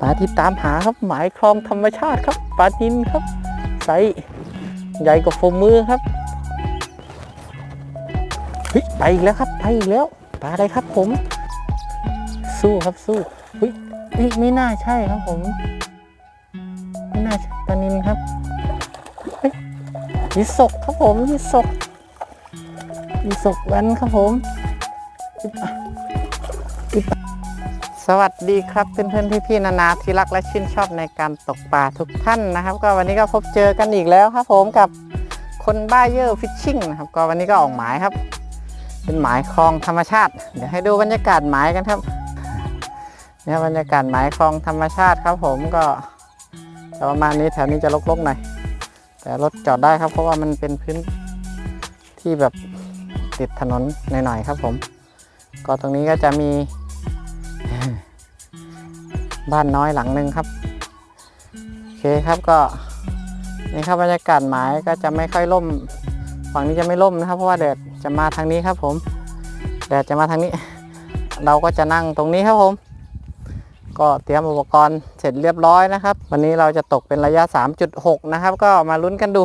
ปลาที่ตามหาครับหมายคลองธรรมชาติครับปลานินครับไซใหญ่กว่าฝ่ามือครับเฮ้ยไปอีกแล้วครับไปอีกแล้วปลาอะไรครับผม สู้ครับสู้เฮ้ยไม่น่าใช่ครับผมไม่น่าใช่ปลานินครับยยีสกครับผมยีสกยีสกแว้นครับผม วัสดีครับเพื่อนๆพี่ๆนานาที่รักและชื่นชอบในการตกปลาทุกท่านนะครับ ก็วันนี้ก็พบเจอกันอีกแล้วครับ ผมกับคนบ้าเยอร์ฟิชชิ่งนะครับ ก็วันนี้ก็ออกหมายครับ เป็นหมายคลองธรรมชาติ เดี๋ยวให้ดูบรรยากาศหมายกันครับเนี่ยบรรยากาศหมายคลองธรรมชาติครับ ผมก็ประมาณนี้แถวนี้จะรกๆหน่อยแต่รถจอดได้ครับ เพราะว่ามันเป็นพื้นที่แบบติดถนนหน่อยๆครับ ผม ก็ตรงนี้ก็จะมี บ้านน้อยหลังหนึ่งครับโอเคครับก็นี่ครับบรรยากาศหมายก็จะไม่ค่อยร่ม ฝั่งนี้จะไม่ร่มนะครับ เพราะว่าแดดจะมาทางนี้ครับ ผมแดดจะมาทางนี้ เราก็จะนั่งตรงนี้ครับผม ก็เตรียมอุปกรณ์เสร็จเรียบร้อยนะครับ วันนี้เราจะตกเป็นระยะ 3.6 นะครับ ก็มาลุ้นกันดู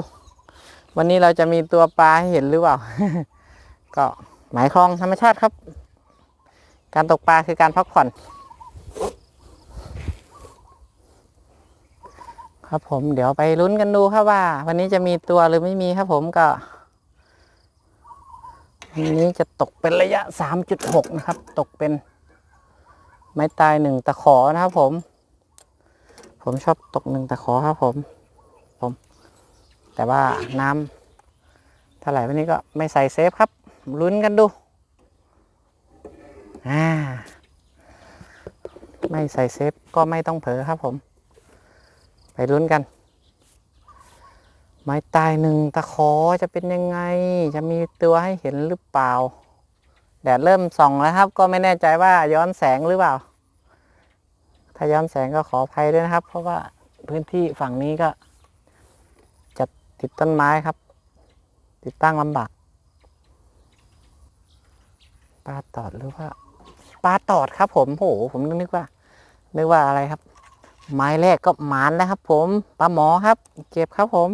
วันนี้เราจะมีตัวปลาให้เห็นหรือเปล่า ก็หมายคลองธรรมชาติครับ การตกปลาคือการพักผ่อน ครับผมเดี๋ยวไปลุ้นกันดูครับว่า วันนี้จะมีตัวหรือไม่มีครับผมก็วันนี้จะตกเป็นระยะ 3.6 นะครับ ตกเป็น ไม้ตายหนึ่งตะขอนะครับผม ผมชอบตกหนึ่งตะขอครับผม ผม แต่ว่าน้ำเท่าไหร่วันนี้ก็ไม่ใส่เซฟครับ ลุ้นกันดู อ่า ไม่ใส่เซฟก็ไม่ต้องเผลอครับผม ไปลุ้นกัน ไม้ตายหนึ่งตะขอจะเป็นยังไง จะมีตัวให้เห็นหรือเปล่า แดดเริ่มส่องแล้วครับ ก็ไม่แน่ใจว่าย้อนแสงหรือเปล่า ถ้าย้อนแสงก็ขออภัยด้วยนะครับ เพราะว่าพื้นที่ฝั่งนี้ก็ จะติดต้นไม้ครับ ติดตั้งลำบากปลาตอดหรือว่าปลาตอดครับ ผมโหผมนึกว่า นึกว่าอะไรครับ ไม้แรกก็หมานแล้วครับ ผมปลาหมอครับ เก็บครับผม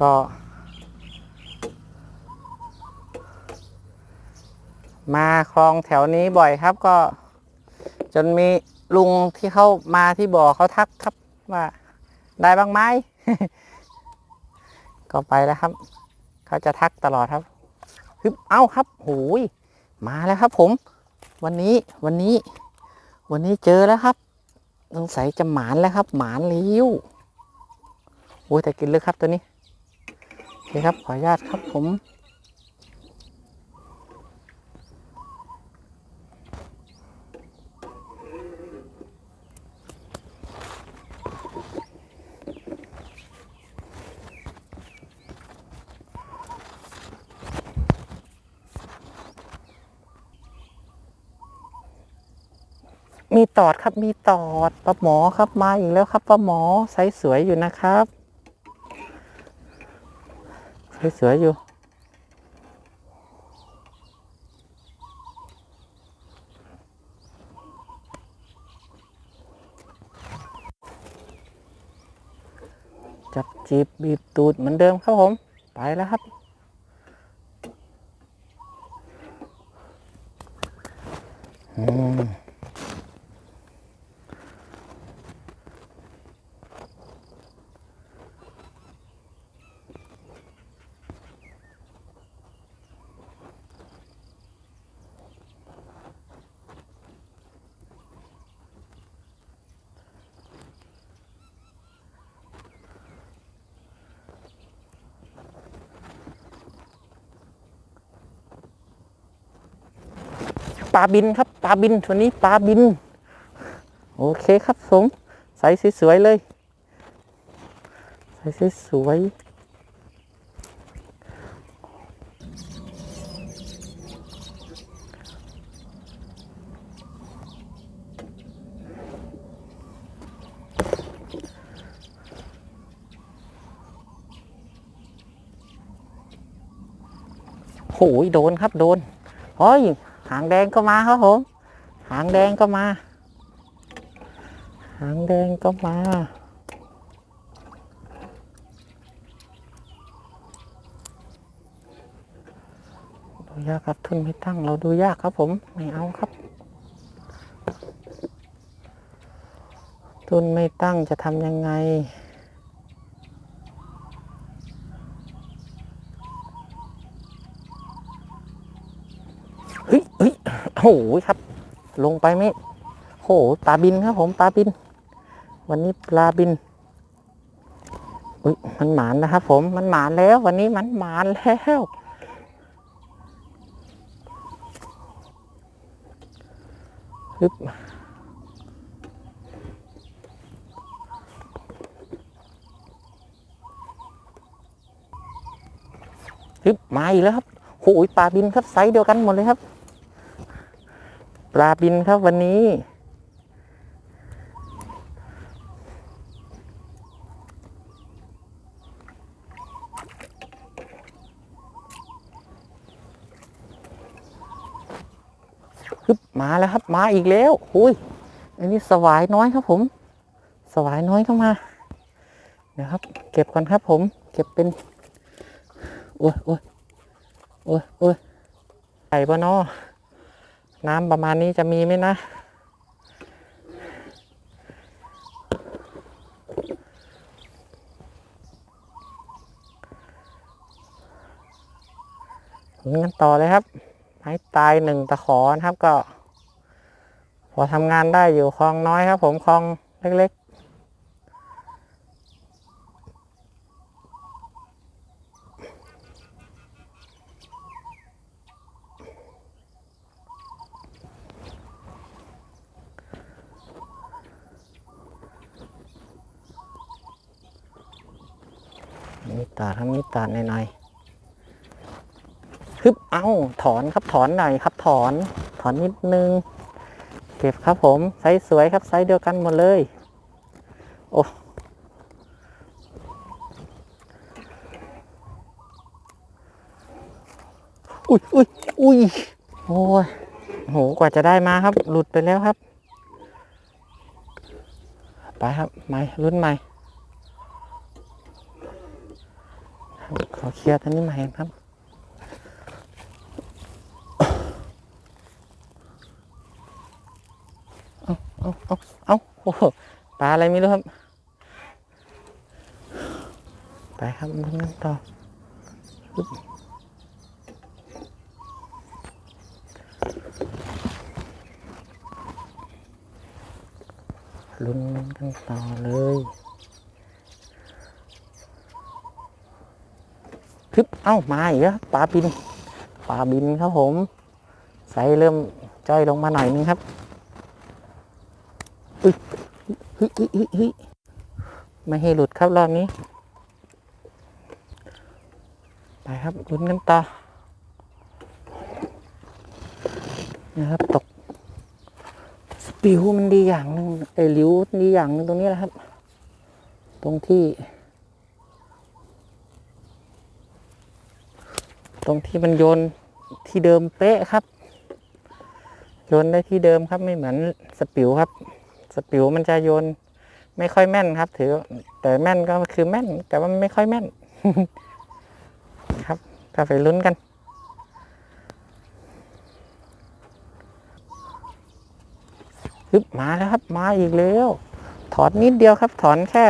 ก็ มาคลองแถวนี้บ่อยครับก็ จนมีลุงที่เข้ามาที่บ่อเขาทักครับว่าได้บ้างไหมก็ไปแล้วครับ เขาจะทักตลอดครับ ฮึบเอ้าครับโหยมาแล้วครับ ผม วันนี้วันนี้ วันนี้เจอแล้วครับสงสัยจะหมานแล้วครับ หมานเลี้ยวโอ้ยแต่กินลึกครับตัวนี้โอเคครับขออนุญาตครับผม มีตอดครับมีตอดปลาหมอครับมาอีกแล้วครับปลาหมอไซส์สวยอยู่นะครับไซส์สวยอยู่ จับจีบบีบตูดเหมือนเดิมครับผม ไปแล้วครับอืม ปลาบินครับปลาบินตัวนี้ปลาบิน โอเคครับผมใส่สวยๆเลยใส่สวยโอ้ยโดนครับโดนเฮ้ย หางแดงก็มาครับผม หางแดงก็มา หางแดงก็มา ดูยากครับทุนไม่ตั้งเราดูยากครับผม ไม่เอาครับ ทุนไม่ตั้งจะทำยังไง เฮ้ยเฮ้ย โอ้โหครับ ลงไปไหมโหปลาบินครับผมปลาบิน วันนี้ปลาบินอุ้ยมันหมานนะครับผมมันหมานแล้ว วันนี้มันหมานแล้วฮึบฮึบมาอีกแล้วครับโอ้ยปลาบินครับไซส์เดียวกันหมดเลยครับ ปลาบินครับวันนี้ ฮึบมาแล้วครับ มาอีกแล้วหุยอันนี้สวายน้อยครับผม สวายน้อยเข้ามา เดี๋ยวครับ เก็บก่อนครับผม เก็บเป็น โอ้ยโอ้ยโอ้ยโอ้ยใส่ปะเนอ น้ำประมาณนี้จะมีไหมนะ งั้นต่อเลยครับ ไม้ตายหนึ่งตะขอนะครับก็ พอทำงานได้อยู่คลองน้อยครับ ผมคลองเล็กๆมี ตาดครับมีตาดหน่อยๆฮึบเอาถอนครับถอนหน่อยครับถอน ถอนนิดนึง เก็บครับผมไซส์สวยครับไซส์เดียวกันหมดเลย โอ้อุ้ยอุ้ยอุ้ยโอ้ยโหกว่าจะได้มาครับ หลุดไปแล้วครับ ไปครับใหม่รุ่นใหม่ ขอเคลียร์ท่านนี้ใหม่ครับเอาเอาเอาโอ้โหปลาอะไรไม่รู้ครับ ไปครับลุ้นกันต่อลุ้นกันต่อเลยฮึบ เอ้ามาอีกแล้วปลาบินปลาบินครับผมไซส์เริ่มจ้อยลงมาหน่อยนึงครับเฮ้ยฮ้ยเฮ้ยเฮ้ยไม่ให้หลุดครับรอบนี้ ไปครับลุ้นกันต่อนะครับตกสปิวมันดีอย่างหนึ่งไอ้หลิวดีอย่างหนึ่งตรงนี้แหละครับ ตรงที่ ตรงที่มันโยนที่เดิมเป๊ะครับโยนได้ที่เดิมครับไม่เหมือนสปิวครับ สปิวมันจะโยนไม่ค่อยแม่นครับ ถือ แต่แม่นก็คือแม่น แต่ว่าไม่ค่อยแม่น ครับก็ไปลุ้นกันฮึบมาแล้วครับมาอีกแล้วถอนนิดเดียวครับ ถอนแค่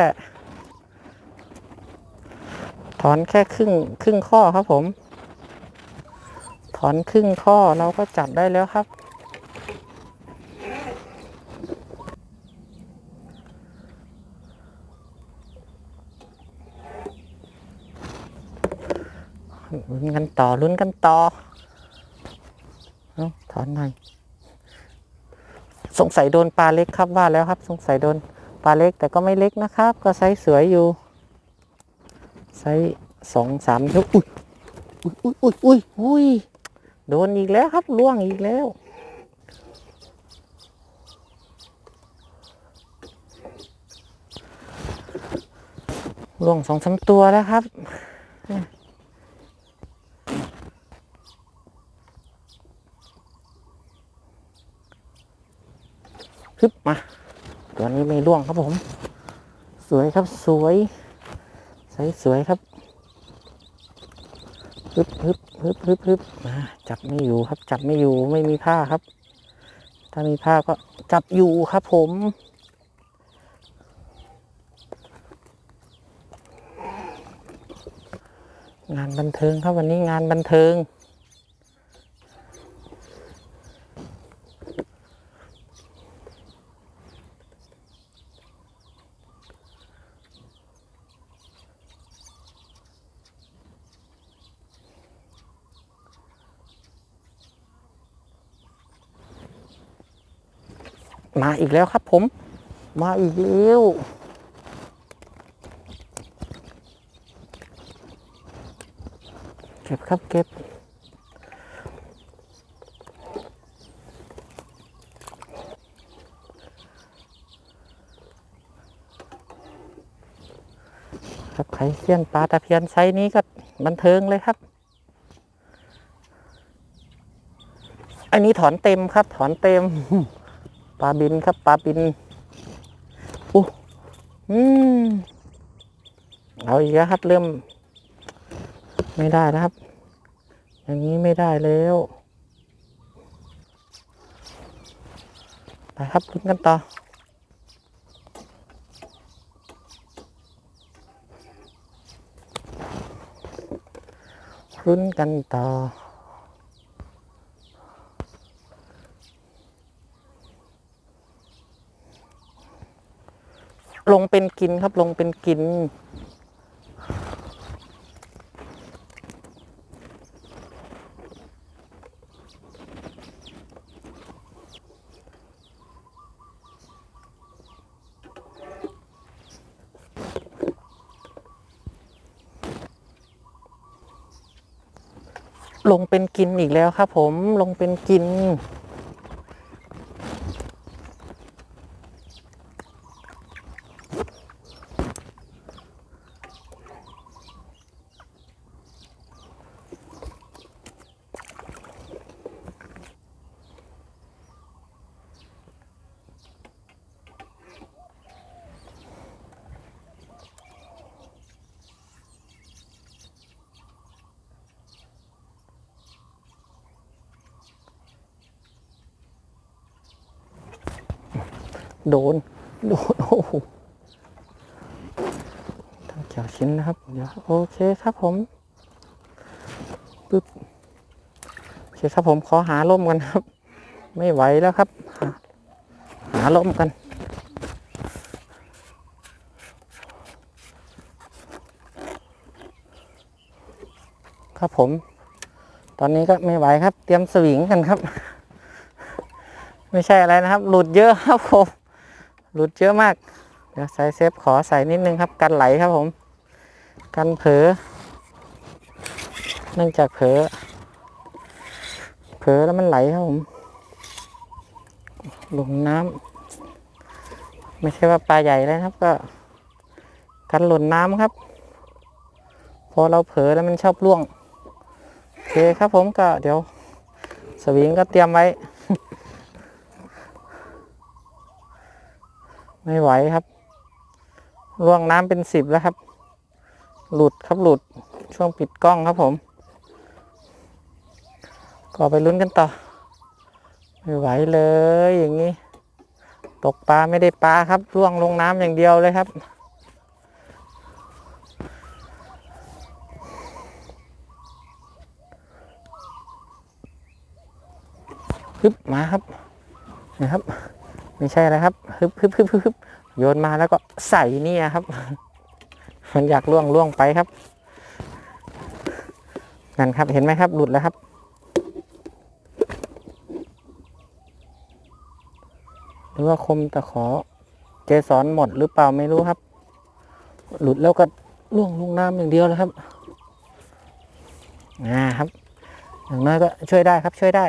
ถอนแค่ครึ่งครึ่งข้อครับผม อนครึ่งข้อเราก็จับได้แล้วครับ ลุ้นกันต่อลุ้นกันต่อเอาถอนหน่อยสงสัยโดนปลาเล็กครับว่าแล้วครับ สงสัยโดนปลาเล็กแต่ก็ไม่เล็กนะครับ ก็ไซส์สวยอยู่ไซส์สองสามเท่าอุ้ยอุ้ยอุ้ยอุ้ยอุ้ย โดนอีกแล้วครับล่วงอีกแล้ว ล่วงสองสาตัวแล้วครับฮึบมาตัวนี้ไม่ล่วงครับผม สวยครับสวยสวยสวยครับ ฮึบฮึบฮึบฮึบฮึบมาจับไม่อยู่ครับ จับไม่อยู่ไม่มีผ้าครับ ถ้ามีผ้าก็จับอยู่ครับผม งานบันเทิงครับวันนี้งานบันเทิง มาอีกแล้วครับผม มาอีกแล้วเก็บครับเก็บครับไข่เสี้ยนปลาตะเพียนไซนี้ก็บันเทิงเลยครับ อันนี้ถอนเต็มครับ ถอนเต็ม ปลาบินครับปลาบินอู้อืมเอาอีกแล้วครับเริ่ม ไม่ได้นะครับ อย่างนี้ไม่ได้แล้วไปครับลุ้นกันต่อลุ้นกันต่อ ลงเป็นกินครับลงเป็นกิน ลงเป็นกินอีกแล้วครับผมลงเป็นกิน โดน โดน โอ้โหทั้งเกี่ยวชิ้นนะครับ เดี๋ยวโอเคครับผมปึ๊บโอเคครับผมขอหาล่มกันครับ ไม่ไหวแล้วครับหาหาล่มกันครับผม ตอนนี้ก็ไม่ไหวครับ เตรียมสวิงกันครับ ไม่ใช่อะไรนะครับ หลุดเยอะครับผม หลุดเยอะมาก เดี๋ยวใส่เซฟขอใส่นิดนึงครับ กันไหลครับผม กันเผลอเนื่องจากเผลอเผลอแล้วมันไหลครับผมลงน้ำไม่ใช่ว่าปลาใหญ่เลยครับก็กันหล่นน้ำครับ พอเราเผลอแล้วมันชอบล่วงโอเคครับผมก็เดี๋ยว สวิงก็เตรียมไว้ ไม่ไหวครับล่วงน้ำเป็นสิบแล้วครับ หลุดครับหลุดช่วงปิดกล้องครับผม ก็ไปลุ้นกันต่อ ไม่ไหวเลยอย่างนี้ ตกปลาไม่ได้ปลาครับล่วงลงน้ำอย่างเดียวเลยครับ ฮึบมาครับนะครับ ไม่ใช่อะไรครับฮึบฮึบฮึบฮึบโยนมาแล้วก็ใส่เนี่ยครับ มันอยากล่วงล่วงไปครับนั่นครับเห็นไหมครับ หลุดแล้วครับ หรือว่าคมตะขอเกสรหมดหรือเปล่าไม่รู้ครับ หลุดแล้วก็ล่วงลงน้ำอย่างเดียวเลยครับอ่าครับ อย่างน้อยก็ช่วยได้ครับช่วยได้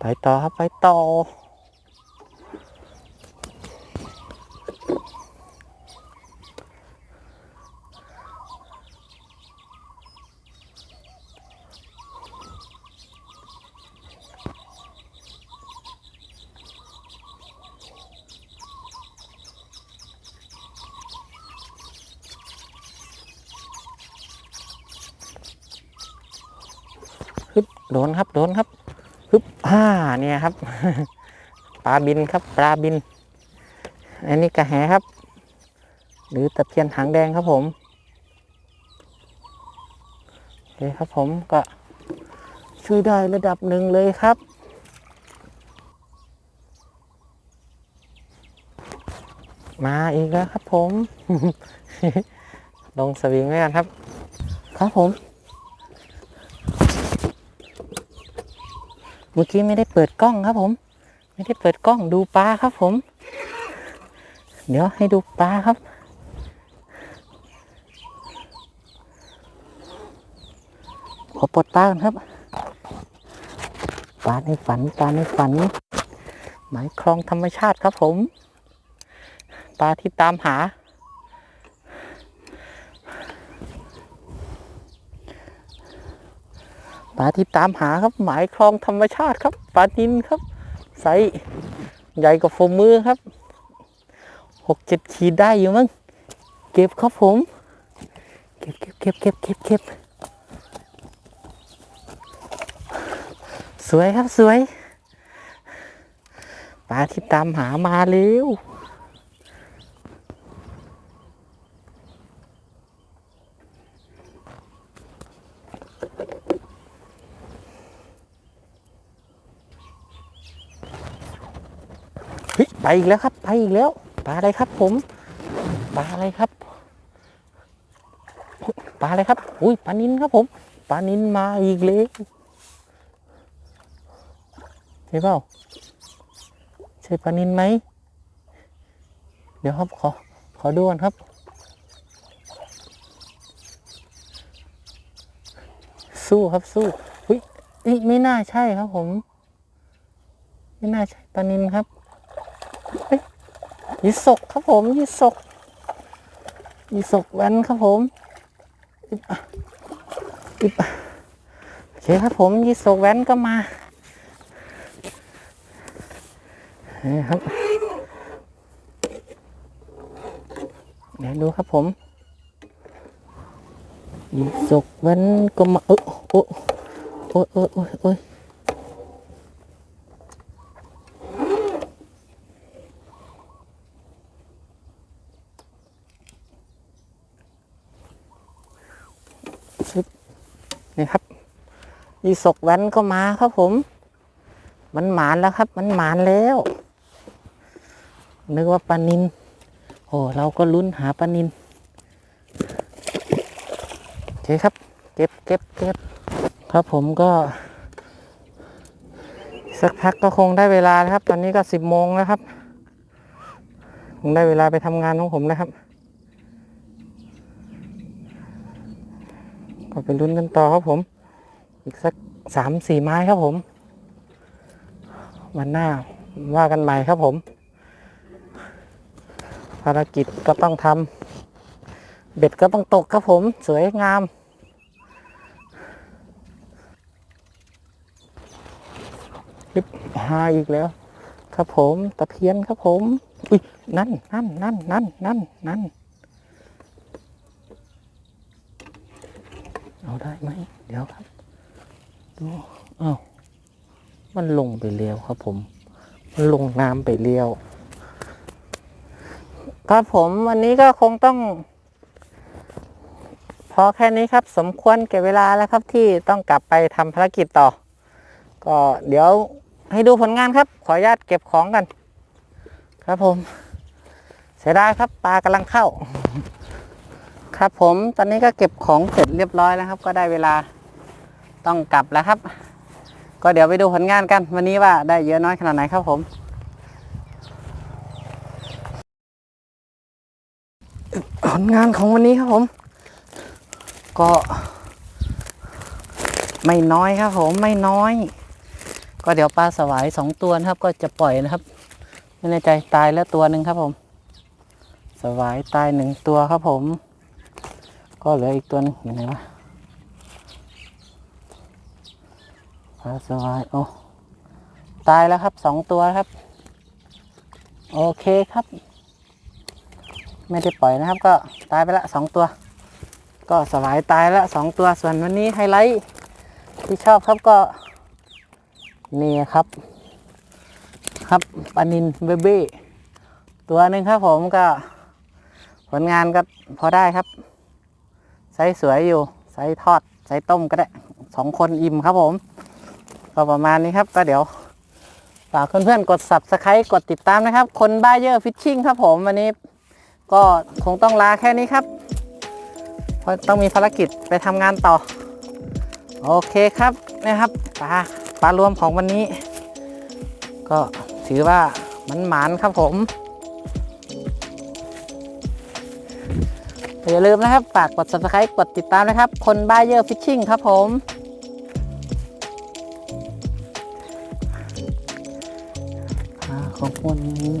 ไปต่อครับไปต่อ โดนครับโดนครับฮึบอ่าเนี่ยครับปลาบินครับปลาบิน อันนี้กระแหครับ หรือตะเพียนหางแดงครับผมโอเคครับผมก็ช่วยได้ระดับหนึ่งเลยครับมาอีกแล้วครับผม ลงสวิงไว้กันครับ ครับผม เมื่อกี้ไม่ได้เปิดกล้องครับผม ไม่ได้เปิดกล้องดูปลาครับผม เดี๋ยวให้ดูปลาครับ ขอปลดปลากันครับ ปลาในฝันปลาในฝัน หมายคลองธรรมชาติครับผม ปลาที่ตามหา ปลาที่ตามหาครับ หมายคลองธรรมชาติครับปลานินครับไซส์ใหญ่กว่าฝ่ามือครับหกเจ็ดขีดได้อยู่มั้งเก็บครับผม เก็บเก็บเก็บเก็บเก็บเก็บสวยครับสวยปลาที่ตามหามาเร็ว ไปอีกแล้วครับ ไปอีกแล้วปลาอะไรครับ ผมปลาอะไรครับปลาอะไรครับ อุ้ยปลานินครับผมปลานินมาอีกแล้วใช่เปล่าใช่ปลานินไหมเดี๋ยวครับขอขอดูก่อนครับสู้ครับสู้อุ้ยไม่น่าใช่ครับผม ไม่น่าใช่ปลานินครับ ยีสกครับผมยีสกยีสกแว้นครับผมอิบอิบโอเคครับผมยีสกแว้นก็มานี่ครับเดี๋ยวดูครับผมยีสกแว้นก็มาเออโอ้โอ้โอ้โอ้โอ้ย นี่ครับ ยีสกแว้นก็มาครับผม มันหมานแล้วครับ มันหมานแล้ว นึกว่าปลานินโอ้เราก็ลุ้นหาปลานินโอเคครับ เก็บเก็บเก็บครับผมก็ สักพักก็คงได้เวลาแล้วครับ ตอนนี้ก็สิบโมงแล้วครับ คงได้เวลาไปทำงานของผมแล้วครับก็ไปลุ้นกันต่อครับผม อีกสักสามสี่ไม้ครับผม วันหน้าว่ากันใหม่ครับผม ภารกิจก็ต้องทำเบ็ดก็ต้องตกครับผม สวยงามลิบหาอีกแล้ว ครับผม ตะเพียนครับผม อุ้ยนั่นนั่นนั่นนั่นนั่นนั่นเอาได้ไหม เดี๋ยวครับ ดูอ้าวมันลงไปเร็วครับผม มันลงน้ำไปเร็วครับผมวันนี้ก็คงต้อง พอแค่นี้ครับ สมควรแก่เวลาแล้วครับที่ต้องกลับไปทำภารกิจต่อ ก็เดี๋ยวให้ดูผลงานครับ ขออนุญาตเก็บของกัน ครับผม เสียดายครับปลากำลังเข้า ครับผมตอนนี้ก็เก็บของเสร็จเรียบร้อยแล้วครับ ก็ได้เวลา ต้องกลับแล้วครับ ก็เดี๋ยวไปดูผลงานกัน วันนี้ว่าได้เยอะน้อยขนาดไหนครับผม ผลงานของวันนี้ครับผม ก็ ไม่น้อยครับผมไม่น้อย ก็เดี๋ยวปลาสวายสองตัวนะครับ ก็จะปล่อยนะครับไม่แน่ใจตายแล้วตัวหนึ่งครับผม สวายตายหนึ่งตัวครับผม ก็เหลืออีกตัวนึงอยู่ไหนวะปลาสวายโอ้ตายแล้วครับสองตัวครับ โอเคครับ ไม่ได้ปล่อยนะครับ ก็ตายไปละสองตัว ก็สวายตายละสองตัวส่วนวันนี้ไฮไลท์ที่ชอบครับก็นี่ครับ ครับปานินเบเบ้ตัวหนึ่งครับผมก็ผลงานก็พอได้ครับไซส์สวยอยู่ไซส์ทอดไซส์ต้มก็ได้สองคนอิ่มครับผม ก็ประมาณนี้ครับก็เดี๋ยวฝากเพื่อนๆกด subscribe กดติดตามนะครับ คนบ้าเยอะฟิชชิ่งครับผมวันนี้ก็คงต้องลาแค่นี้ครับ เพราะต้องมีภารกิจไปทำงานต่อ โอเคครับนะครับปลาปลารวมของวันนี้ ก็ถือว่ามันหมานครับผมอย่าลืมนะครับ ฝากกด subscribe กดติดตามนะครับ คนบ้าเยอะฟิชชิ่งครับผม ของวันนี้